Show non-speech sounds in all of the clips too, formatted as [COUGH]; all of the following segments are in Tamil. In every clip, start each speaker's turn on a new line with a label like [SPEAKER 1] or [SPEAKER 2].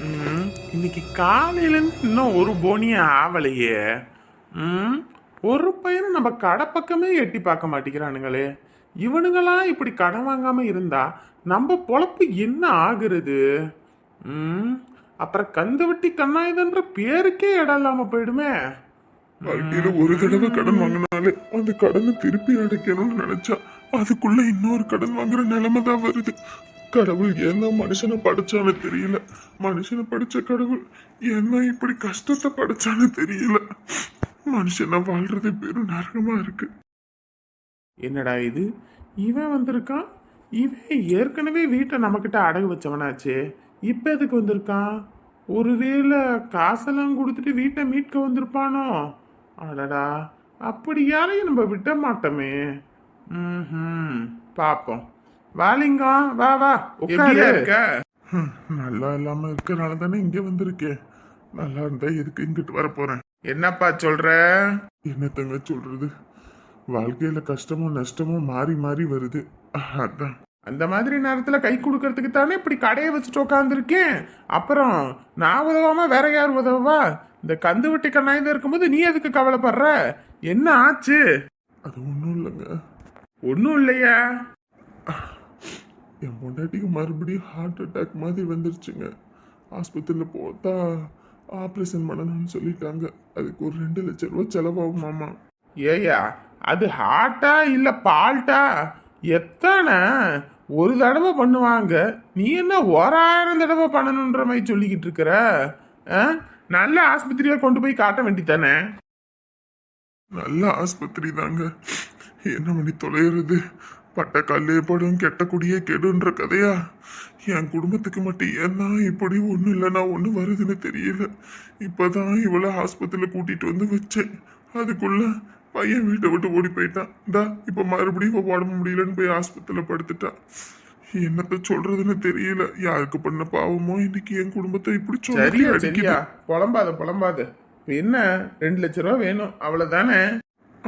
[SPEAKER 1] இன்னைக்கு காலையிலேருந்து இன்னும் ஒரு போனியே ஆவலையே. ம், ஒரு பையனும் நம்ம கடை பக்கமே எட்டி பார்க்க மாட்டேங்கிறானுங்களே. இவனுங்களாம் இப்படி கடன் வாங்காமல் இருந்தா நம்ம பொழப்பு என்ன ஆகுறது? ம், அப்புறம் கந்து வட்டி கண்ணாயுதன்ற பேருக்கே இடம் இல்லாமல் போயிடுமே.
[SPEAKER 2] வாழ்க்கையில ஒரு தடவை கடன் வாங்கினாலே அந்த கடனை திருப்பி அடைக்கணும்னு நினைச்சா அதுக்குள்ள இன்னொரு கடன் வாங்குற நிலைமை தான் வருது. கடவுள் என்ன மனுஷனை படைச்சான்னு தெரியல. மனுஷனை படிச்ச கடவுள் என்ன இப்படி கஷ்டத்தை படைச்சான்னு தெரியல. மனுஷனை வாழ்றது பெரும் நரகமா இருக்கு.
[SPEAKER 1] என்னடா இது? இவன் வந்திருக்கான்? இவன் ஏற்கனவே வீட்டை நம்மக்கிட்ட அடகு வச்சவனாச்சே. இப்போ எதுக்கு வந்திருக்கான்? ஒருவேளை காசெல்லாம் கொடுத்துட்டு வீட்டை மீட்க வந்திருப்பானோ? அடடா அப்படி யாரையும் நம்ம விட மாட்டோமே. ம் பார்ப்போம் வாலிங்கம் வா வா உட்காரு.
[SPEAKER 2] நல்லா இல்லாம இருக்கறனால தானே இங்க வந்திருக்கேன் நல்லா இருந்தா எதுக்கு இங்கிட்டு வர போறேன்?
[SPEAKER 1] என்னப்பா சொல்ற?
[SPEAKER 2] என்னத்தங்க சொல்றது? வாழ்க்கையில கஷ்டமும் நஷ்டமும் மாறி மாறி வருது. அதான்.
[SPEAKER 1] அந்த மாதிரி நேரத்தில் கை கொடுக்கறதுக்கு தானே இப்படி கடையை வச்சுட்டு உட்காந்துருக்கேன் அப்புறம் நான் உதவாம வேற யார் உதவா இந்த கந்து வெட்டி கண்ணாயில இருக்கும்போது நீ எதுக்கு கவலைப்படுற? என்ன ஆச்சு?
[SPEAKER 2] அது ஒன்றும் இல்லைங்க.
[SPEAKER 1] ஒன்றும் இல்லையா.
[SPEAKER 2] என் பொண்டாட்டிக்கு மறுபடியும் ஹார்ட் அட்டாக் மாதிரி வந்துருச்சுங்க. ஆஸ்பத்திரியில் போத்தா ஆப்ரேஷன் பண்ணணும்னு சொல்லிட்டாங்க அதுக்கு ஒரு ரெண்டு லட்சம் ரூபா செலவாகுமாமா
[SPEAKER 1] ஏயா அது ஹார்ட்டா இல்லை பால்ட்டா எத்தனை? ஒரு தடவை பண்ணுவாங்க. நீ என்ன ஓராயிரம் தடவை பண்ணணுன்ற மாதிரி சொல்லிக்கிட்டு இருக்கிற? நல்ல ஆஸ்பத்திரியா கொண்டு போய் காட்ட வேண்டித்தானே
[SPEAKER 2] நல்ல ஆஸ்பத்திரி தாங்க. என்ன பண்ணி தொலைகிறது பட்ட கல்லே படும் கெட்ட குடியே கெடுன்ற கதையா? என் குடும்பத்துக்கு மட்டும் ஏன்னா இப்படி ஒன்றும் இல்லைன்னா ஒன்று வருதுன்னு தெரியல. இப்போதான் இவளை ஆஸ்பத்திரியில் கூட்டிட்டு வந்து வச்சேன். அதுக்குள்ள பையன் வீட்டை விட்டு ஓடி போயிட்டான். இந்தா இப்போ மறுபடியும் இப்போ உடம்பு முடியலன்னு போய் ஆஸ்பத்திரியில் படுத்துட்டான் என்னத்த சொல்றதுன்னு தெரியல. யாருக்கு பண்ண பாவமோ இன்னைக்கு என் குடும்பத்தை இப்படி
[SPEAKER 1] சரியா சரியா புலம்பாத புலம்பாத. இப்ப என்ன ரெண்டு லட்ச ரூபா வேணும். அவ்வளவுதானே?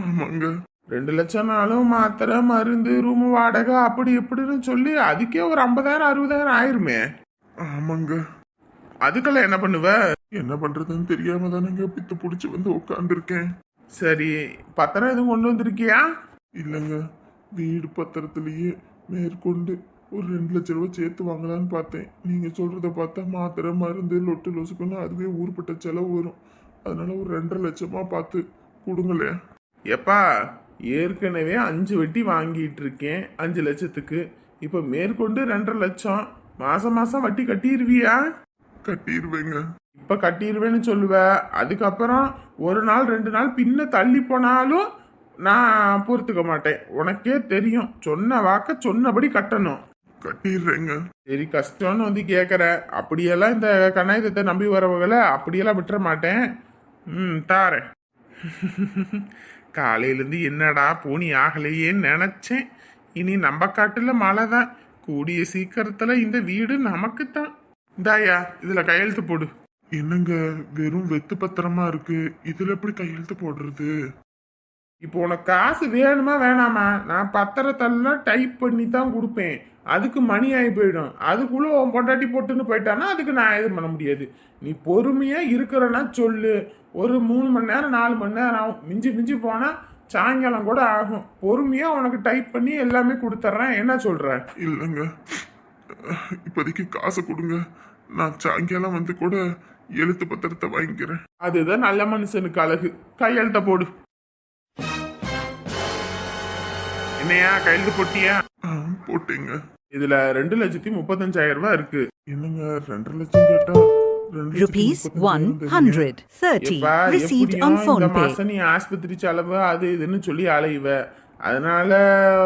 [SPEAKER 2] ஆமாங்க.
[SPEAKER 1] ரெண்டு லட்சம்னாலும் மாத்திரை மருந்து ரூம் வாடகை அப்படி இப்படின்னு சொல்லி அதுக்கே ஒரு ஐம்பதாயிரம் அறுபதாயிரம் ஆயிருமே.
[SPEAKER 2] ஆமாங்க.
[SPEAKER 1] அதுக்கெல்லாம் என்ன பண்ணுவ?
[SPEAKER 2] என்ன பண்றதுன்னு தெரியாம தானங்க பித்து பிடிச்சி வந்து உட்காந்துருக்கேன்
[SPEAKER 1] சரி பத்திரம் எதுவும் கொண்டு வந்திருக்கியா?
[SPEAKER 2] இல்லைங்க. வீடு பத்திரத்திலேயே மேற்கொண்டு ஒரு ரெண்டு லட்ச ரூபா சேர்த்து வாங்கலான்னு பார்த்தேன். நீங்க சொல்றத பார்த்தா மாத்திரை மருந்து லொட்டு லொசுக்குன்னு அதுவே ஊருப்பட்ட செலவு வரும். அதனால ஒரு ரெண்டரை லட்சமா பார்த்து கொடுங்களேன்.
[SPEAKER 1] எப்பா ஏற்கனவே அஞ்சு வட்டி வாங்கிட்டு இருக்கேன் அஞ்சு லட்சத்துக்கு. இப்போ மேற்கொண்டு ரெண்டரை லட்சம். மாசம் மாசம் வட்டி கட்டிடுவியா
[SPEAKER 2] கட்டிடுவேங்க
[SPEAKER 1] இப்ப கட்டிடுவேன்னு சொல்லுவ. அதுக்கப்புறம் ஒரு நாள் ரெண்டு நாள் பின்ன தள்ளி போனாலும் நான் பொறுத்துக்க மாட்டேன். உனக்கே தெரியும். சொன்ன வாக்க சொன்னபடி கட்டணும்.
[SPEAKER 2] கட்டிடுறேங்க
[SPEAKER 1] சரி கஷ்டம்னு வந்து கேட்குற அப்படியெல்லாம் இந்த கண்ணாயுதத்தை நம்பி வரவங்களை அப்படியெல்லாம் விட்டுற மாட்டேன். ம் தாரேன். [LAUGHS] காலையிலேருந்து என்னடா போனி ஆகலையேன்னு நினச்சேன். இனி நம்ம காட்டில் மழை தான் கூடிய சீக்கிரத்தில் இந்த வீடு நமக்கு தான் இந்தாயா இதில் கையெழுத்து போடு.
[SPEAKER 2] என்னங்க வெறும் வெத்து பத்திரமா இருக்கு. இதுல எப்படி கையெழுத்து போடுறது?
[SPEAKER 1] இப்போ உனக்கு காசு வேணுமா வேணாமா? நான் பத்திரத்தெல்லாம் டைப் பண்ணி தான் கொடுப்பேன். அதுக்கு மணி ஆகி போயிடும். அதுக்குள்ள உன் பொண்டாட்டி போட்டுன்னு போயிட்டானா அதுக்கு நான் எதுவும் பண்ண முடியாது. நீ பொறுமையா இருக்கிறன்னா சொல்லு. ஒரு மூணு மணி நேரம் நாலு மணி நேரம் ஆகும். மிஞ்சி மிஞ்சி போனா சாயங்காலம் கூட ஆகும். பொறுமையா உனக்கு டைப் பண்ணி எல்லாமே கொடுத்துட்றேன் என்ன சொல்ற?
[SPEAKER 2] இல்லைங்க. இப்போதைக்கு காசு கொடுங்க. நான் சாயங்காலம் வந்து கூட எழுத்து பத்திரத்தை வாங்கிக்கிறேன்.
[SPEAKER 1] அதுதான் நல்ல மனுஷனுக்கு அழகு. கையெழுத்த போடு. என்னையா கையெழுத்து போட்டியா?
[SPEAKER 2] போட்டேங்க.
[SPEAKER 1] இதுல ரெண்டு லட்சத்தி முப்பத்தஞ்சாயிரம் ரூபாய் இருக்கு.
[SPEAKER 2] என்னங்க ரெண்டரை லட்சம் கேட்டா ரெண்டு
[SPEAKER 3] Rupees
[SPEAKER 2] முப்பத்தஞ்சாயிரம் தரீங்க.
[SPEAKER 3] 130
[SPEAKER 1] எப்பா,
[SPEAKER 3] received on phone pay.
[SPEAKER 1] நீ ஆஸ்பத்திரி செலவு அது இதுன்னு சொல்லி அலையுவ அதனால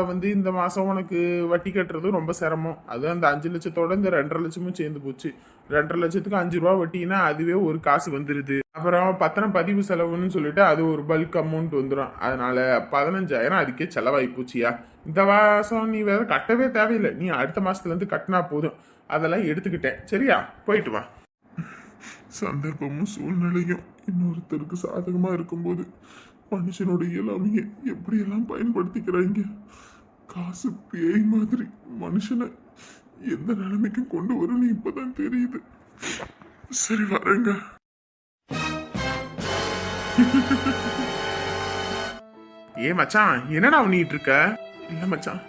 [SPEAKER 1] வந்து இந்த மாசம் உனக்கு வட்டி கட்டுறது ரொம்ப சிரமம். அது அந்த அஞ்சு லட்சத்தோட இந்த ரெண்டரை லட்சமும் சேர்ந்து போச்சு. ரெண்டரை லட்சத்துக்கு அஞ்சு ரூபா வட்டினா அதுவே ஒரு காசு வந்துருது. அப்புறம் பத்திரம் பதிவு செலவுன்னு சொல்லிட்டு அது ஒரு பல்க் அமௌண்ட் வந்துடும் அதனால பதினஞ்சாயிரம் அதுக்கே செலவாகி போச்சியா. இந்த மாசம் நீ வேற கட்டவே தேவையில்லை. நீ அடுத்த மாசத்துல இருந்து கட்டினா போதும். அதெல்லாம் எடுத்துக்கிட்டேன். சரியா? போயிட்டு வா.
[SPEAKER 2] சந்தர்ப்பமும் சூழ்நிலையும் இன்னொருத்தருக்கு சாதகமா இருக்கும்போது மனுஷனோட இயலாமையை எப்படியெல்லாம் பயன்படுத்திக்கிறாங்க காசு பேய் மாதிரி மனுஷனை எந்த நிலைமைக்கும் கொண்டு வரும்னு இப்பதான் தெரியுது. சரி வரேங்க.
[SPEAKER 1] ஏ மச்சான் என்னடா பண்ணிட்டு இருக்க இல்ல மச்சான்.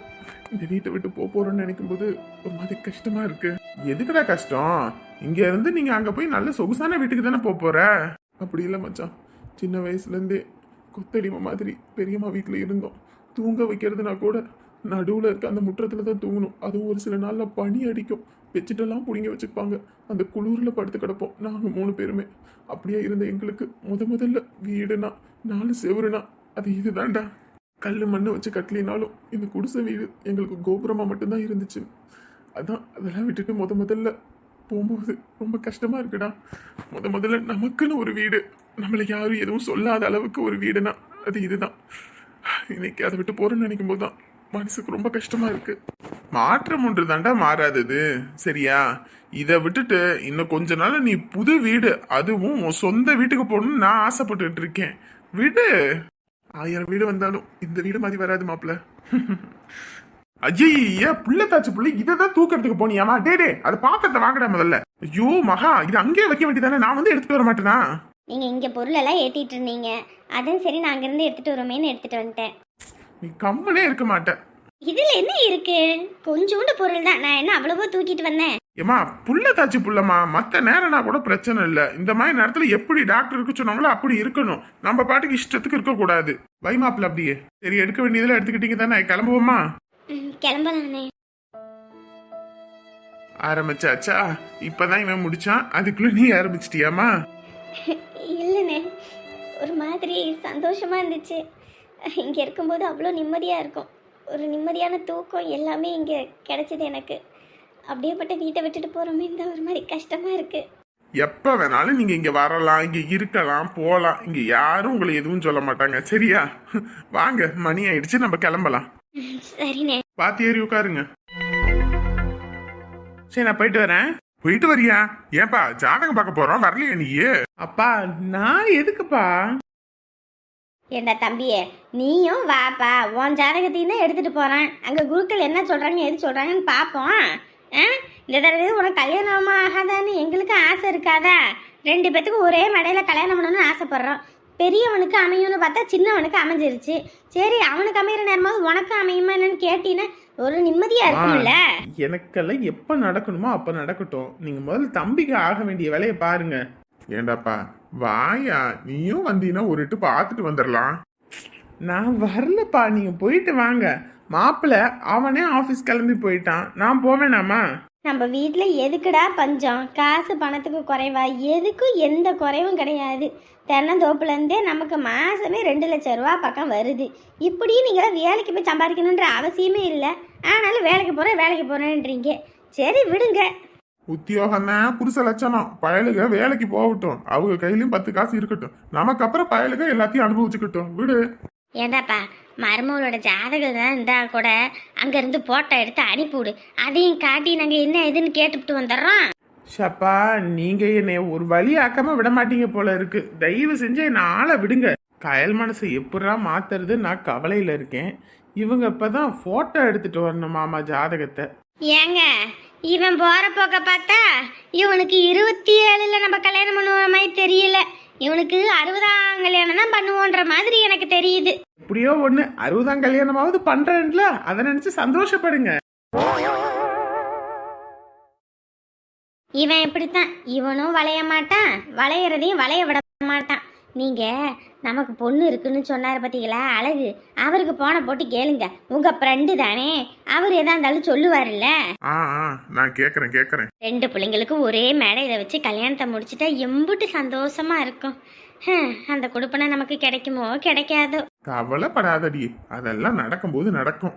[SPEAKER 1] இந்த வீட்டை விட்டு போக போறோம்னு நினைக்கும் போது ஒரு மாதிரி கஷ்டமா இருக்கு. எதுக்குடா கஷ்டம்? இங்க இருந்து நீங்க அங்க போய் நல்ல சொகுசான வீட்டுக்கு தானே போக போற? அப்படி இல்லை மச்சான். சின்ன வயசுலேருந்தே கொத்தடிமை மாதிரி பெரியம்மா வீட்டில் இருந்தோம். தூங்க வைக்கிறதுனா கூட நடுவில் இருக்க அந்த முற்றத்தில் தான் தூங்கணும். அதுவும் ஒரு சில நாளில் பனி அடிக்கும். பெட்ஷீட்டெல்லாம் பிடிங்க வச்சுப்பாங்க. அந்த குளிரில் படுத்து கிடப்போம். நாங்கள் மூணு பேருமே. அப்படியே இருந்த எங்களுக்கு முத முதல்ல வீடுனா நாலு செவருனா அது இதுதான்டா. கல் மண்ணு வச்சு கட்டலினாலும் இந்த குடிசை வீடு எங்களுக்கு கோபுரமாக மட்டும்தான் இருந்துச்சு. அதான் அதெல்லாம் விட்டுட்டு முத முதல்ல போகும்போது ரொம்ப கஷ்டமாக இருக்குடா. முத முதல்ல நமக்குன்னு ஒரு வீடு. நம்மளை யாரும் எதுவும் சொல்லாத அளவுக்கு ஒரு வீடுனா அது இதுதான். இன்னைக்கு அதை விட்டு போகிறேன்னு நினைக்கும் போது தான் மனசுக்கு ரொம்ப கஷ்டமாக இருக்குது மாற்றம் ஒன்று தாண்டா மாறாதது சரியா? இதை விட்டுட்டு இன்னும் கொஞ்ச நாள் நீ புது வீடு அதுவும் உன் சொந்த வீட்டுக்கு போகணும்னு நான் ஆசைப்பட்டுட்டு இருக்கேன். விடு. ஆயிரம் வீடு வந்தாலும் இந்த வீடு மாதிரி வராது மாப்பிள்ள. ஐயா புள்ள தாச்சு புள்ள இதை தான் தூக்கறதுக்கு போனியாமா? டே டே அதை பாத்திரத்தை வாங்கடா முதல்ல. ஐயோ மகா இது அங்கேயே வைக்க வேண்டியதானே? நான் வந்து எடுத்துட்டு வர மாட்டேனா?
[SPEAKER 3] நீங்கள் இங்கே பொருளெல்லாம் ஏற்றிட்டு இருந்தீங்க. அதுவும் சரி நான் அங்கேருந்து எடுத்துகிட்டு வரோமேன்னு எடுத்துகிட்டு வந்துட்டேன்.
[SPEAKER 1] நீ கம்மனே இருக்க மாட்ட.
[SPEAKER 3] இதில் என்ன இருக்கு? கொஞ்சோண்டு பொருள் தான். நான் என்ன அவ்வளவோ தூக்கிட்டு வந்தேன்?
[SPEAKER 1] ஏமா புள்ள தாச்சு புள்ளமா மத்த நேரம்னா கூட பிரச்சனை இல்ல. இந்த மாதிரி நேரத்துல எப்படி டாக்டர் இருக்க சொன்னாங்களோ அப்படி இருக்கணும். நம்ம பாட்டுக்கு இஷ்டத்துக்கு இருக்க கூடாது வைமாப்பிள்ள அப்படியே. சரி எடுக்க வேண்டியதெல்லாம் எடுத்துக்கிட்டீங்க தானே? கிளம்புவோமா
[SPEAKER 3] ம், கிளம்பலானே
[SPEAKER 1] ஆரம்பிச்சாச்சா? இப்பதான் இவன் முடிச்சான். அதுக்குள்ள நீ ஆரம்பிச்சிட்டியாமா
[SPEAKER 3] இல்லைண்ணே. ஒரு மாதிரி சந்தோஷமாக இருந்துச்சு. இங்கே இருக்கும்போது அவ்வளோ நிம்மதியாக இருக்கும். ஒரு நிம்மதியான தூக்கம் எல்லாமே இங்கே கிடைச்சது எனக்கு. அப்படியேப்பட்ட வீட்டை விட்டுட்டு போகிறோமே தான் ஒரு மாதிரி கஷ்டமாக இருக்குது
[SPEAKER 1] எப்ப வேணாலும் நீங்க இங்க வரலாம் இங்க இருக்கலாம் போலாம். இங்க யாரும் உங்களை எதுவும் சொல்ல மாட்டாங்க. சரியா? வாங்க மணி ஆயிடுச்சு. நம்ம கிளம்பலாம்.
[SPEAKER 3] சரிண்ணே.
[SPEAKER 1] பாத்தி ஏறி உட்காருங்க. சரி நான் போயிட்டு வரேன். போயிட்டு வரியா? ஏன்பா ஜாதகம் பார்க்க போறோம் வரலையா நீ அப்பா நான் எதுக்குப்பா?
[SPEAKER 3] ஏண்டா தம்பியே நீயும் வாப்பா உன் ஜாதகத்தையும் தான் எடுத்துகிட்டு போகிறேன் அங்கே குருக்கள் என்ன சொல்கிறாங்க எது சொல்கிறாங்கன்னு பார்ப்போம். ஆ? இந்த தடவை உனக்கு கல்யாணமா ஆகாதான்னு எங்களுக்கு ஆசை இருக்காதா? ரெண்டு பேத்துக்கும் ஒரே மடையில் கல்யாணம் பண்ணணும்னு ஆசைப்பட்றோம். பெரியவனுக்கு அமையும்னு பார்த்தா சின்னவனுக்கு அமைஞ்சிருச்சு. சரி அவனுக்கு அமையிற நேரமாவது உனக்கு அமையுமா என்னன்னு கேட்டீங்கன்னா ஒரு நிம்மதியாக இருக்கும்ல?
[SPEAKER 1] எனக்கெல்லாம் எப்ப நடக்கணுமோ அப்ப நடக்கட்டும். நீங்க முதல்ல தம்பிக்கு ஆக வேண்டிய வேலையை பாருங்க. ஏண்டாப்பா வாயா நீயும் வந்தீங்கன்னா ஒரு இட்டு பார்த்துட்டு வந்துடலாம் நான் வரலப்பா நீங்க போயிட்டு வாங்க. மாப்பிள்ள அவனே ஆபீஸ் கிளம்பி போயிட்டான். நான் போவேனாமா?
[SPEAKER 3] நம்ம வீட்டில் எதுக்குடா பஞ்சம்? காசு பணத்துக்கு குறைவா? எதுக்கும் எந்த குறைவும் கிடையாது. தென்னந்தோப்புலேருந்தே நமக்கு மாதமே ரெண்டு லட்சம் ரூபா பக்கம் வருது. இப்படியும் நீங்களாம் வேலைக்கு போய் சம்பாதிக்கணுன்ற அவசியமே இல்லை. ஆனாலும் வேலைக்கு போகிறேன் வேலைக்கு போகிறேன்றீங்க சரி விடுங்க.
[SPEAKER 1] உத்தியோகம் தான் புருஷ லட்சணம். பயலுக வேலைக்கு போகட்டும். அவங்க கையிலயும் பத்து காசு இருக்கட்டும். நமக்கு அப்புறம் பயலுக எல்லாத்தையும் அனுபவிச்சுக்கிட்டோம். விடு.
[SPEAKER 3] ஏண்டாப்பா மருமகளோட ஜாதகம் தான் இருந்தால் கூட அங்கேருந்து போட்டோ எடுத்து அனுப்பிவிடு. அதையும் காட்டி நாங்கள் என்ன ஏதுன்னு கேட்டுவிட்டு வந்துடுறோம்.
[SPEAKER 1] ஷப்பா நீங்க என்னை ஒரு வழி ஆக்காம விட மாட்டீங்க போல இருக்கு. தயவு செஞ்சு என்ன ஆளை விடுங்க. கயல் மனசை எப்படா மாத்துறது நான் கவலையில இருக்கேன். இவங்க இப்பதான் போட்டோ எடுத்துட்டு வரணும் மாமா ஜாதகத்தை.
[SPEAKER 3] ஏங்க இவன் போற போக்க பார்த்தா இவனுக்கு இருபத்தி ஏழுல நம்ம கல்யாணம் பண்ணுவோம் மாதிரி தெரியல. இவனுக்கு அறுபதாம் கல்யாணம் தான் பண்ணுவோன்ற மாதிரி எனக்கு தெரியுது.
[SPEAKER 1] எப்படியோ ஒண்ணு அறுபதாம் கல்யாணமாவது பண்றேன்ல. அதை நினைச்சு சந்தோஷப்படுங்க.
[SPEAKER 3] இவன் இப்படித்தான். இவனும் வளைய மாட்டான். வளையறதையும் வளைய விட மாட்டான். நீங்க நமக்கு பொண்ணு இருக்குன்னு சொன்னார் பார்த்தீங்களா அழகு. அவருக்கு போன போட்டு கேளுங்க. உங்க ஃப்ரெண்டு தானே. அவர் எதா இருந்தாலும் சொல்லுவாருல்ல.
[SPEAKER 1] நான் கேக்குறேன் கேக்குறேன்.
[SPEAKER 3] ரெண்டு பிள்ளைங்களுக்கும் ஒரே மேடையில் வச்சு கல்யாணத்தை முடிச்சிட்டா எம்புட்டு சந்தோஷமா இருக்கும். அந்த கொடுப்பனை நமக்கு கிடைக்குமோ? கிடைக்காதோ?
[SPEAKER 1] கவலைப்படாதடி. அதெல்லாம் நடக்கும்போது நடக்கும்.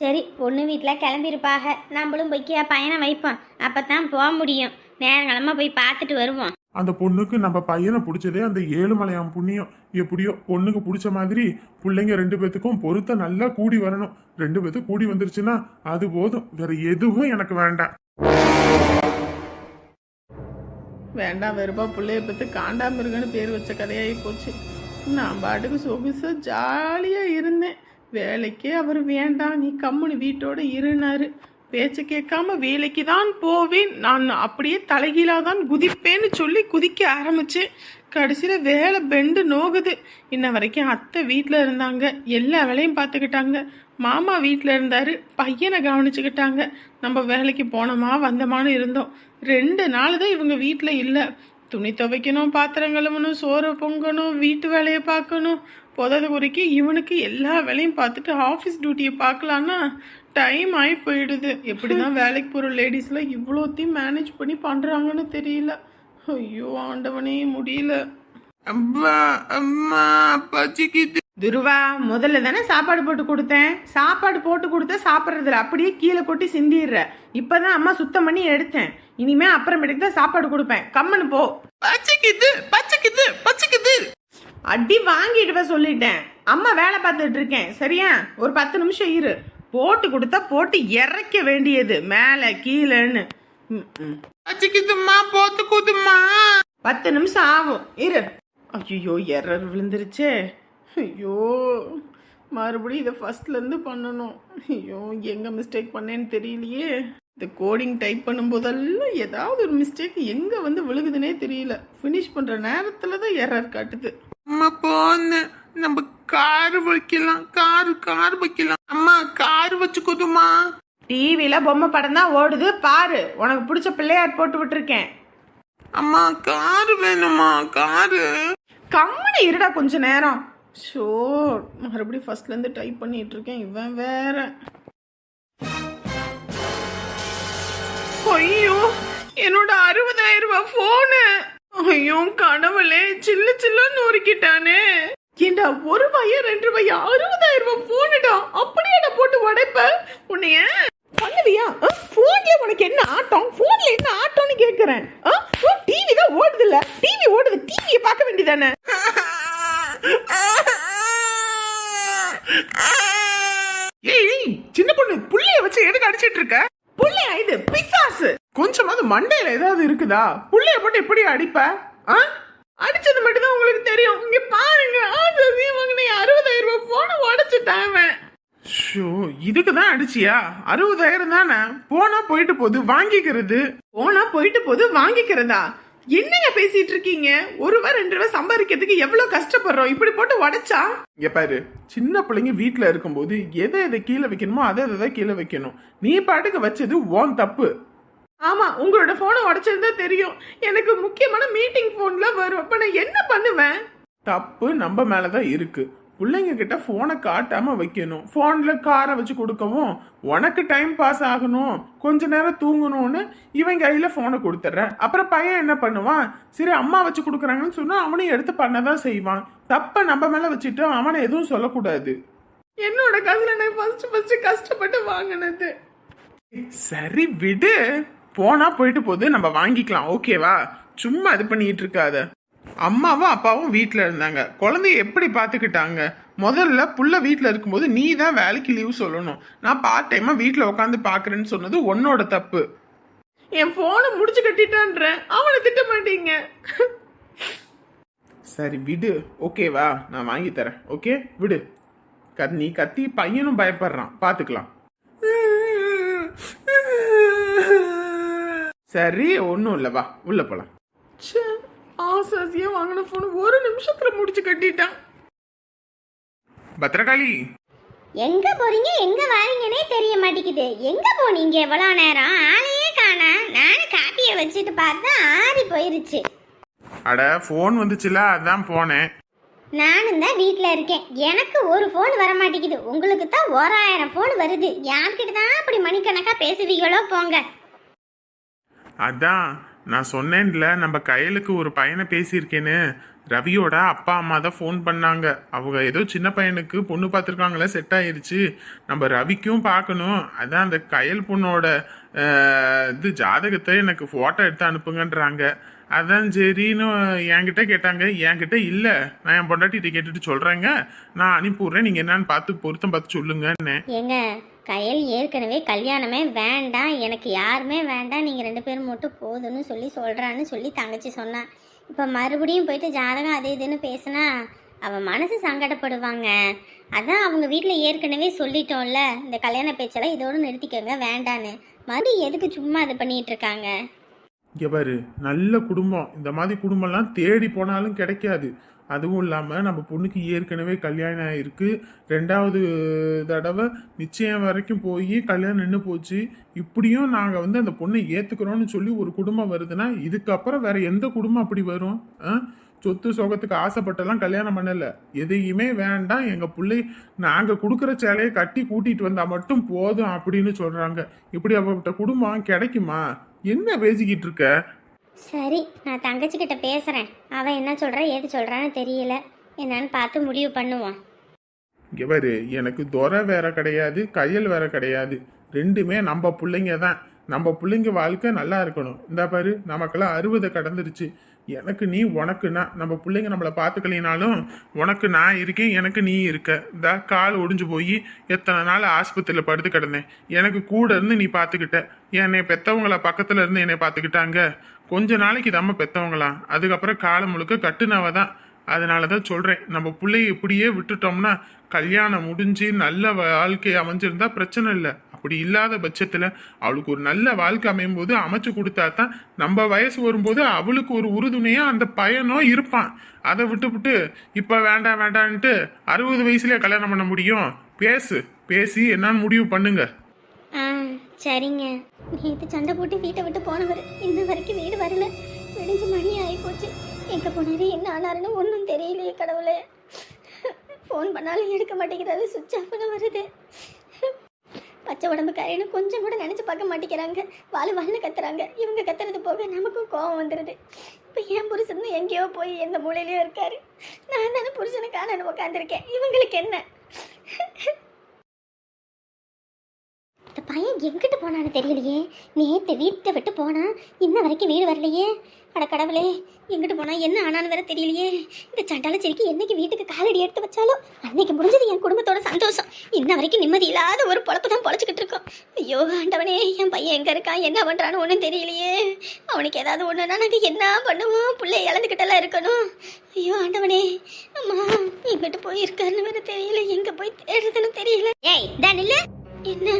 [SPEAKER 3] சரி பொண்ணு வீட்டில் கிளம்பியிருப்பாக நம்மளும் போய் பயணம் வைப்போம். அப்போ தான் போக முடியும். நேரங்களமாக போய் பார்த்துட்டு வருவோம்.
[SPEAKER 1] அந்த பொண்ணுக்கு நம்ம பையனை பிடிச்சதே அந்த ஏழுமலையாம் புண்ணியம். எப்படியோ பொண்ணுக்கு பிடிச்ச மாதிரி பிள்ளைங்க ரெண்டு பேத்துக்கும் பொருத்த நல்லா கூடி வரணும். ரெண்டு பேத்துக்கும் கூடி வந்துருச்சுன்னா அது போதும். வேற எதுவும் எனக்கு வேண்டாம்.
[SPEAKER 4] வேண்டாம் வெறுப்பா பிள்ளைய பற்றி காண்டாமிருகன்னு பேர் வச்ச கதையாகி போச்சு. நான் பாட்டுக்கு சொகுசாக ஜாலியாக இருந்தேன். வேலைக்கே அவர் வேண்டாம். நீ கம்முனு வீட்டோட இருனாரு. பேச்சு கேட்காம வேலைக்கு தான் போவேன். நான் அப்படியே தலைகீழாக தான் குதிப்பேன்னு சொல்லி குதிக்க ஆரம்பிச்சேன். கடைசியில் வேலை பெண்டு நோகுது. இன்ன வரைக்கும் அத்தை வீட்டில் இருந்தாங்க. எல்லா வேலையும் பார்த்துக்கிட்டாங்க. மாமா வீட்டில் இருந்தார். பையனை கவனிச்சுக்கிட்டாங்க. நம்ம வேலைக்கு போனோமா வந்தோமான்னு இருந்தோம். ரெண்டு நாள் தான் இவங்க வீட்டில் இல்லை. துணி துவைக்கணும் பாத்திரம் கழுவணும் சோறு பொங்கணும் வீட்டு வேலையை பார்க்கணும். புதது குறிக்கி இவனுக்கு எல்லா வேலையும் பார்த்துட்டு ஆஃபீஸ் டியூட்டியை பார்க்கலான்னா டைம் ஆகி போயிடுது. எப்படி தான் வேலைக்கு போகிற லேடிஸ்லாம் இவ்வளோத்தையும் மேனேஜ் பண்ணி பண்ணுறாங்கன்னு தெரியல. ஐயோ ஆண்டவனே முடியல.
[SPEAKER 1] அம்மா அம்மா பச்சிக்கிட்டு
[SPEAKER 4] துருவா முதல்ல தானே சாப்பாடு போட்டு கொடுத்தேன். சாப்பாடு போட்டு கொடுத்தா சாப்பிட்றதுல அப்படியே கீழே கொட்டி சிந்திடுற. இப்பதான் அம்மா சுத்தம் பண்ணி எடுத்தேன். இனிமே அப்புறமேட்டுக்கு தான் சாப்பாடு கொடுப்பேன். கம்மனு போ.
[SPEAKER 1] பச்சிக்குது பச்சிக்குது பச்சிக்குது
[SPEAKER 4] அடி வாங்கிடுவ சொல்லிட்டேன். அம்மா வேலை பார்த்துட்டு இருக்கேன். சரியா? ஒரு பத்து நிமிஷம் இரு. போட்டு கொடுத்தா போட்டு இறக்க வேண்டியது. மேலே கீழேன்னு.
[SPEAKER 1] பச்சிக்குதுமா போத்துக்குதுமா
[SPEAKER 4] பத்து நிமிஷம் ஆகும். இரு. ஐயோ எரர் விழுந்துருச்சே. ஐயோ மறுபடியும் இதை ஃபர்ஸ்ட்லேருந்து பண்ணணும். ஐயோ எங்கே மிஸ்டேக் பண்ணேன்னு தெரியலையே. இந்த கோடிங் டைப் பண்ணும்போதெல்லாம் ஏதாவது ஒரு மிஸ்டேக் எங்கே வந்து விழுகுதுன்னே தெரியல. ஃபினிஷ் பண்ணுற நேரத்தில் தான் எரர் காட்டுது.
[SPEAKER 1] அம்மா போன நம்ம கார் வைக்கலாம். கார் கார் வைக்கலாம். அம்மா கார் வச்சுக்குதுமா
[SPEAKER 4] டிவியில் பொம்மை படம் தான் ஓடுது. பாரு உனக்கு பிடிச்ச பிள்ளையார் போட்டு விட்டுருக்கேன்.
[SPEAKER 1] அம்மா கார் வேணுமா காரு.
[SPEAKER 4] கம்மனு இருடா கொஞ்ச நேரம். ஷோ மறுபடியும் ஃபர்ஸ்ட்லேருந்து டைப் பண்ணிட்டு இருக்கேன். இவன் வேற. ஐயோ என்னோட அறுபதாயிரம் ரூபாய் ஃபோனு ஐயோ கடவுளே சில்லு சில்லுன்னு உருக்கிட்டானே ஏண்டா ஒரு ரூபாயா ரெண்டு ரூபாயா அறுபதாயிரம் ரூபாய் போனுடா அப்படியேடா போட்டு உடைப்ப? உன்னைய பண்ணுவியா? போன்ல உனக்கு என்ன ஆட்டம்? போன்ல என்ன ஆட்டம்னு கேக்குறேன். டிவி தான் ஓடுது இல்ல டிவி ஓடுது டிவியை பார்க்க வேண்டியதானே?
[SPEAKER 1] ஏய் சின்ன பொண்ணு புள்ளைய வச்சு எதுக்கு அடிச்சிட்டு இருக்க?
[SPEAKER 4] புள்ளையா இது பிசாசு.
[SPEAKER 1] கொஞ்சமாவது மண்டையில ஏதாவது இருக்குதா? புள்ளைய போட்டு எப்படி அடிப்ப? ஆ?
[SPEAKER 4] அடிச்சது மட்டும் தான் உங்களுக்கு தெரியும். இங்க பாருங்க ஆசியம் வாங்கின அறுபதாயிரம் ரூபாய் போன உடைச்சிட்டான் அவன்
[SPEAKER 1] ஷோ இதுக்கு தான் அடிச்சியா? அறுபதாயிரம் தானே? போனா போயிட்டு போகுது வாங்கிக்கிறது.
[SPEAKER 4] போனா போயிட்டு போது வாங்கிக்கிறதா? என்னங்க பேசிட்டு இருக்கீங்க ஒரு ரூபாய் ரெண்டு ரூபாய் சம்பாதிக்கிறதுக்கு எவ்வளவு கஷ்டப்படுறோம்? இப்படி போட்டு உடைச்சா?
[SPEAKER 1] இங்க பாரு சின்ன பிள்ளைங்க வீட்ல இருக்கும்போது எதை எதை கீழே வைக்கணுமோ அதை எதை கீழே வைக்கணும். நீ பாட்டுக்கு வச்சது ஓன் தப்பு.
[SPEAKER 4] ஆமா உங்களோட போனை உடைச்சிருந்தா தெரியும். எனக்கு முக்கியமான மீட்டிங் போன்ல வரும். அப்ப நான் என்ன பண்ணுவேன்?
[SPEAKER 1] தப்பு நம்ம மேலதான் இருக்கு. பிள்ளைங்க கிட்ட ஃபோனை காட்டாம வைக்கணும். ஃபோனில் காரை வச்சு கொடுக்கவும் உனக்கு டைம் பாஸ் ஆகணும். கொஞ்ச நேரம் தூங்கணும்னு இவன் கையில ஃபோனை கொடுத்துட்றேன். அப்புறம் பையன் என்ன பண்ணுவான்? சரி அம்மா வச்சு கொடுக்குறாங்கன்னு சொன்னா அவனையும் எடுத்து பண்ணதான் செய்வான். தப்ப நம்ம மேல வச்சுட்டு அவனை எதுவும் சொல்லக்கூடாது.
[SPEAKER 4] என்னோட காசுல நான் ஃபர்ஸ்ட் ஃபர்ஸ்ட் கஷ்டப்பட்டு வாங்கினது.
[SPEAKER 1] சரி விடு. போனா போயிட்டு போகுது. நம்ம வாங்கிக்கலாம். ஓகேவா சும்மா இது பண்ணிட்டு இருக்காத. அம்மாவும் அப்பாவும் வீட்டில் இருந்தாங்க. குழந்தைய எப்படி பார்த்துக்கிட்டாங்க? முதல்ல புள்ள வீட்டில் இருக்கும்போது நீ தான் வேலைக்கு லீவ் சொல்லணும். நான் பார்ட் டைமாக வீட்டில் உட்காந்து பார்க்குறேன்னு சொன்னது உன்னோட தப்பு.
[SPEAKER 4] என் ஃபோனை முடிச்சு கட்டிட்டான்றேன். அவனை திட்ட மாட்டீங்க.
[SPEAKER 1] சரி விடு. ஓகேவா நான் வாங்கி தரேன். ஓகே விடு. கத் நீ கத்தி பையனும் பயப்படுறான். பார்த்துக்கலாம். சரி ஒன்றும் இல்லை. வா. போகலாம் சே
[SPEAKER 4] ச்சே, ஆசாசியா வாங்கின போன் ஒரு நிமிஷத்துல முடிச்சு கட்டிட்டான்.
[SPEAKER 1] பத்திரகாளி
[SPEAKER 3] எங்க போறீங்க? எங்க வாரீங்கன்னே தெரிய மாட்டேங்குது. எங்க போனீங்க? எவ்வளவு நேரம் ஆளையே காணா. நானும் காப்பியை வச்சுட்டு பார்த்தா ஆறி போயிருச்சு.
[SPEAKER 1] அட ஃபோன் வந்துச்சுல அதான் போனேன்.
[SPEAKER 3] நானும் தான் வீட்டில் இருக்கேன். எனக்கு ஒரு ஃபோன் வர மாட்டேங்குது. உங்களுக்கு தான் ஓராயிரம் ஃபோன் வருது. யார்கிட்ட தான் அப்படி மணிக்கணக்காக பேசுவீங்களோ போங்க.
[SPEAKER 1] அதான். நான் சொன்னேன்ல நம்ம கையலுக்கு ஒரு பையனை பேசியிருக்கேன்னு. ரவியோட அப்பா அம்மா தான் ஃபோன் பண்ணாங்க. அவங்க ஏதோ சின்ன பையனுக்கு பொண்ணு பார்த்துருக்காங்களே செட் ஆயிடுச்சு நம்ம ரவிக்கும் பார்க்கணும். அதான் அந்த கயல் பொண்ணோட இது ஜாதகத்தை எனக்கு ஃபோட்டோ எடுத்து அனுப்புங்கன்றாங்க. அதான் சரின்னு என்கிட்ட கேட்டாங்க. என்கிட்ட இல்லை. நான் என் பொண்டாட்டிகிட்ட கேட்டுட்டு சொல்கிறேங்க நான் அனுப்பிவிட்றேன். நீங்கள் என்னன்னு பார்த்து பொருத்தம் பார்த்து சொல்லுங்கன்னு.
[SPEAKER 3] கயல் ஏற்கனவே கல்யாணமே வேண்டாம். எனக்கு யாருமே வேண்டாம். நீங்கள் ரெண்டு பேரும் மட்டும் போதும்னு சொல்லி சொல்கிறான்னு சொல்லி தங்கச்சி சொன்னான் இப்போ மறுபடியும் போயிட்டு ஜாதகம் அது இதுன்னு பேசுனா அவன் மனசு சங்கடப்படுவாங்க. அதான் அவங்க வீட்டில் ஏற்கனவே சொல்லிட்டோம்ல இந்த கல்யாண பேச்செல்லாம் இதோடு நிறுத்திக்கோங்க வேண்டான்னு. மறுபடியும் எதுக்கு சும்மா இது பண்ணிட்டு இருக்காங்க?
[SPEAKER 1] இங்கே பாரு நல்ல குடும்பம். இந்த மாதிரி குடும்பம்லாம் தேடி போனாலும் கிடைக்காது. அதுவும் இல்லாமல் நம்ம பொண்ணுக்கு ஏற்கனவே கல்யாணம் ஆகிருக்கு ரெண்டாவது தடவை நிச்சயம் வரைக்கும் போய் கல்யாணம் நின்று போச்சு. இப்படியும் நாங்கள் வந்து அந்த பொண்ணை ஏற்றுக்கிறோன்னு சொல்லி ஒரு குடும்பம் வருதுன்னா இதுக்கப்புறம் வேற எந்த குடும்பம் அப்படி வரும்? ஆ? சொத்து சோகத்துக்கு ஆசைப்பட்டெல்லாம் கல்யாணம் பண்ணலை. எதையுமே வேண்டாம். எங்கள் பிள்ளை நாங்கள் கொடுக்குற சேலையை கட்டி கூட்டிகிட்டு வந்தால் மட்டும் போதும் அப்படின்னு சொல்கிறாங்க இப்படி அப்பட்ட குடும்பம் கிடைக்குமா? என்ன பேசிக்கிட்டு இருக்க?
[SPEAKER 3] சரி நான் தங்கச்சிக்கிட்ட பேசுகிறேன் அவன் என்ன சொல்கிறா ஏது சொல்கிறான்னு தெரியல. என்னன்னு பார்த்து முடிவு பண்ணுவான்
[SPEAKER 1] இங்க பாரு எனக்கு துறை வேற கிடையாது கையல் வேற கிடையாது. ரெண்டுமே நம்ம பிள்ளைங்க தான். நம்ம பிள்ளைங்க வாழ்க்கை நல்லா இருக்கணும். இந்த பாரு நமக்கெல்லாம் அறுபது கடந்துருச்சு. எனக்கு நீ உனக்குன்னா நம்ம பிள்ளைங்க நம்மளை பார்த்துக்கலினாலும் உனக்கு நான் இருக்கேன் எனக்கு நீ இருக்க. இந்த கால் ஒடிஞ்சு போய் எத்தனை நாள் ஆஸ்பத்திரியில் படுத்து கிடந்தேன். எனக்கு கூட இருந்து நீ பார்த்துக்கிட்ட. என்னை பெத்தவங்கள பக்கத்தில் இருந்து என்னை பார்த்துக்கிட்டாங்க. கொஞ்ச நாளைக்கு நம்ம பெத்தவங்களாம் அதுக்கப்புறம் காலம் முழுக்க கட்டுனவ தான். அதனால தான் சொல்கிறேன் நம்ம பிள்ளைய இப்படியே விட்டுட்டோம்னா கல்யாணம் முடிஞ்சு நல்ல வாழ்க்கை அமைஞ்சிருந்தா பிரச்சனை இல்லை. அப்படி இல்லாத பட்சத்தில் அவளுக்கு ஒரு நல்ல வாழ்க்கை அமையும் போது அமைச்சு கொடுத்தா தான் நம்ம வயசு வரும்போது அவளுக்கு ஒரு உறுதுணையாக அந்த பையனும் இருப்பான். அதை விட்டுவிட்டு இப்போ வேண்டாம் வேண்டான்ட்டு அறுபது வயசுலயே கல்யாணம் பண்ண முடியும். பேசு பேசி என்னன்னு முடிவு பண்ணுங்க.
[SPEAKER 3] சரிங்க. நேற்று சண்டை போட்டு வீட்டை விட்டு போனவர் இன்ன வரைக்கும் வீடு வரல. விடிஞ்சு மணி ஆகி போச்சு. எங்கே போனாரு என்ன ஆனாருன்னு ஒன்றும் தெரியலையே கடவுளே. ஃபோன் பண்ணாலும் எடுக்க மாட்டேங்கிறாரு சுவிட்ச் ஆஃப்னு வருது. பச்சை உடம்புக்காரன்னு கொஞ்சம் கூட நினச்சி பார்க்க மாட்டேங்கிறாங்க. வாழு வாழ்னு கத்துறாங்க. இவங்க கத்துறது போக நமக்கும் கோவம் வந்துடுது இப்போ என் புருஷன் எங்கேயோ போய் எந்த மூலையிலயோ இருக்காரு. நான் தானே புருஷனை காணன்னு உட்காந்துருக்கேன் இவங்களுக்கு என்ன? இந்த பையன் எங்கிட்டு போனான்னு தெரியலையே. நேற்று வீட்டை விட்டு போனா இன்ன வரைக்கும் வீடு வரலையே. அட கடவுளே எங்கிட்டு போனா என்ன ஆனான்னு வேற தெரியலையே. இந்த சண்டால செடிக்கு என்னைக்கு வீட்டுக்கு காலடி எடுத்து வச்சாலும் அன்னைக்கு முடிஞ்சது என் குடும்பத்தோட சந்தோஷம். இன்ன வரைக்கும் நிம்மதி இல்லாத ஒரு பொழப்பு தான் பொழைச்சிக்கிட்டு இருக்கோம். ஐயோ ஆண்டவனே என் பையன் எங்க இருக்கான்? என்ன பண்றான்னு ஒன்றும் தெரியலையே. அவனுக்கு ஏதாவது ஒண்ணுன்னா நாங்கள் என்ன பண்ணுவோம்? பிள்ளை இழந்துக்கிட்டெல்லாம் இருக்கணும். ஐயோ ஆண்டவனே அம்மா எங்கிட்டு போய் இருக்காருன்னு வேற தெரியல. எங்க போய் தேடுறதுன்னு தெரியல. ஏய் தான் இல்ல என்ன?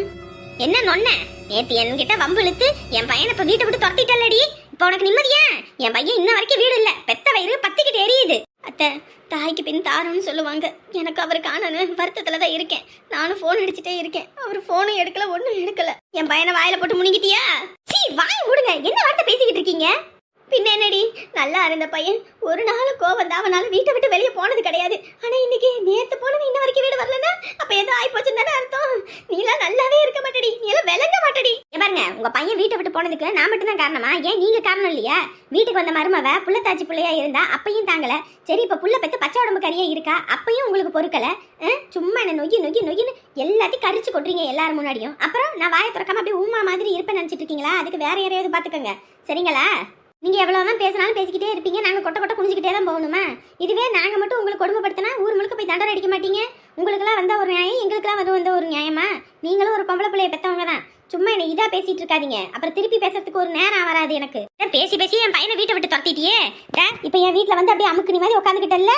[SPEAKER 3] என்ன நொன்ன? நேத்து என்கிட்ட வம்பு இழுத்து என் பையனை இப்ப வீட்டை விட்டு துரத்திட்டல்லடி. இப்ப உனக்கு நிம்மதியா? என் பையன் இன்ன வரைக்கும் வீடு இல்ல. பெத்த வயிறு பத்திக்கிட்டு எரியுது. அத்தை தாய்க்கு பின் தாரம்னு சொல்லுவாங்க. எனக்கு அவர் காணணும் வருத்தத்துல தான் இருக்கேன். நானும் ஃபோன் அடிச்சுட்டே இருக்கேன். அவர் ஃபோனும் எடுக்கல ஒன்றும் எடுக்கல. என் பையனை வாயில போட்டு முடிங்கிட்டியா சீ வாய் மூடுங்க. என்ன வார்த்தை பேசிக்கிட்டு இருக்கீங்க? பின்ன என்னடி? நல்லா இருந்த பையன் ஒரு நாள் கோவம் தான். அவனால வீட்டை விட்டு வெளியே போனது கிடையாது. ஆனா இன்னைக்கு நேத்து போனது இன்ன வரைக்கும் வீடு வரலன்னா அப்ப ஏதோ ஆயி போச்சுன்னு தானே அர்த்தம். நீலாம் நல்லாவே இருக்க மாட்டடி. நீ எல்லாம் விளங்க மாட்டடி. பாருங்க உங்க பையன் வீட்டை விட்டு போனதுக்கு நான் மட்டும் தான் காரணமா? ஏன் நீங்க காரணம் இல்லையா? வீட்டுக்கு வந்த மருமவ புள்ளத்தாச்சி பிள்ளையா இருந்தா அப்பையும் தாங்கல. சரி இப்ப புள்ள பெத்த பச்சை உடம்பு கறியா இருக்கா? அப்பையும் உங்களுக்கு பொறுக்கல. சும்மா என்ன நொகி நொகி நொகின்னு எல்லாத்தையும் கரிச்சு கொட்டுறீங்க எல்லாரும் முன்னாடியும். அப்புறம் நான் வாயை திறக்காம அப்படியே ஊமா மாதிரி இருப்பேன் நினைச்சிட்டு இருக்கீங்களா? அதுக்கு வேற யாரையாவது பாத்துக்கோங்க சரிங்களா? நீங்கள் எவ்வளோ தான் பேசினாலும் பேசிக்கிட்டே இருப்பீங்க. நாங்கள் கொட்ட கொட்ட குனிஞ்சிக்கிட்டே தான் போகணுமா? இதுவே நாங்கள் மட்டும் உங்களுக்கு கொடுமைப்படுத்தினா ஊர் முழுக்க போய் தண்டனை அடிக்க மாட்டீங்க? உங்களுக்கெல்லாம் வந்த ஒரு நியாயம் எங்களுக்கெல்லாம் வந்து வந்த ஒரு நியாயமா? நீங்களும் ஒரு பொம்பளை பிள்ளைய பெற்றவங்க தான். சும்மா என்ன இதா பேசிட்டு இருக்காதீங்க அப்புறம் திருப்பி பேசுறதுக்கு ஒரு நேரம் வராது எனக்கு. பேசி பேசி என் பையனை வீட்டை விட்டு துரத்திட்டியே? இப்போ இப்ப என் வீட்டில் வந்து அப்படியே அமுக்கு மாதிரி உட்காந்துக்கிட்டல்ல?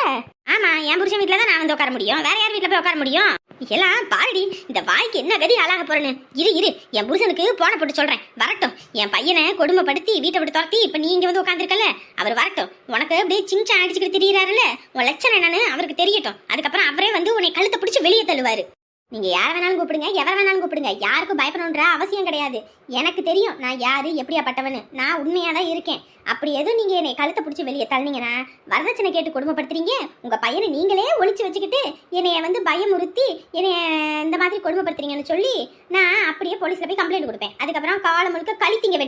[SPEAKER 3] ஆமா என் புருஷன் வீட்ல தான் நான் வந்து உட்கார முடியும். வேற யார் வீட்டில் போய் உட்கார முடியும்? எல்லாம் பாருடி இந்த வாய்க்கு என்ன கதி ஆளாக போறேன்னு. இரு இரு என் புருஷனுக்கு போன போட்டு சொல்றேன். வரட்டும். என் பையனை கொடுமைப்படுத்தி வீட்டை விட்டு துரத்தி இப்ப நீ இங்கே வந்து உட்காந்துருக்கல அவர் வரட்டும். உனக்கு அப்படியே சிங்சா அடிச்சுக்கிட்டு திரியிறாருல உன் லட்சணம் என்னன்னு அவருக்கு தெரியட்டும். அதுக்கப்புறம் அவரே வந்து உன்னை கழுத்தை பிடிச்சி வெளியே தள்ளுவாரு. நீங்க யார வேணாலும் கூப்பிடுங்க எவர வேணாலும் கூப்பிடுங்க. யாருக்கும் பயப்படணுன்ற அவசியம் கிடையாது. எனக்கு தெரியும் நான் யாரு எப்படியாப்பட்டவன்னு. நான் உண்மையா தான் இருக்கேன். அப்படி எதுவும் நீங்க என்னை கழுத்தை பிடிச்சி வெளியே தள்ளினீங்கன்னா வரதட்சணை கேட்டு கொடுமைப்படுத்துறீங்க. உங்க பையனை நீங்களே ஒழிச்சு வச்சுக்கிட்டு என்னைய வந்து பயமுறுத்தி என்னைய இந்த மாதிரி கொடுமைப்படுத்துறீங்கன்னு சொல்லி நான் அப்படியே போலீஸ்ல போய் கம்ப்ளைண்ட் கொடுப்பேன். அதுக்கப்புறம் காலம் முழுக்க கழி திங்க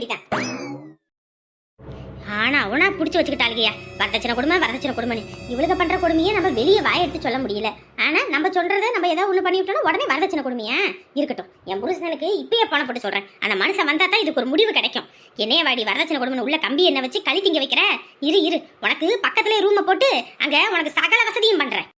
[SPEAKER 3] ஆனா அவனா பிடிச்சி வச்சுக்கிட்டாளுகையா. வரதட்சணை கொடுமை வரதட்சணை கொடுமைன்னு. இவளுக்கு பண்ற கொடுமையை நம்ம வெளியே வாய எடுத்து சொல்ல முடியல. ஆனா நம்ம சொல்றதை நம்ம ஏதாவது ஒண்ணு பண்ணி விட்டோம்னா உடனே வரதட்சணை கொடுமையா? இருக்கட்டும். என் புருஷனுக்கு இப்பயே பணம் போட்டு சொல்றேன். அந்த மனுஷன் வந்தா தான் இதுக்கு ஒரு முடிவு கிடைக்கும். என்னைய வாடி வரதட்சணை கொடுமை உள்ள கம்பி என்ன வச்சு கழி திங்க வைக்கிற? இரு இரு. உனக்கு பக்கத்துலயே ரூமை போட்டு அங்க உனக்கு சகல வசதியும் பண்றேன்.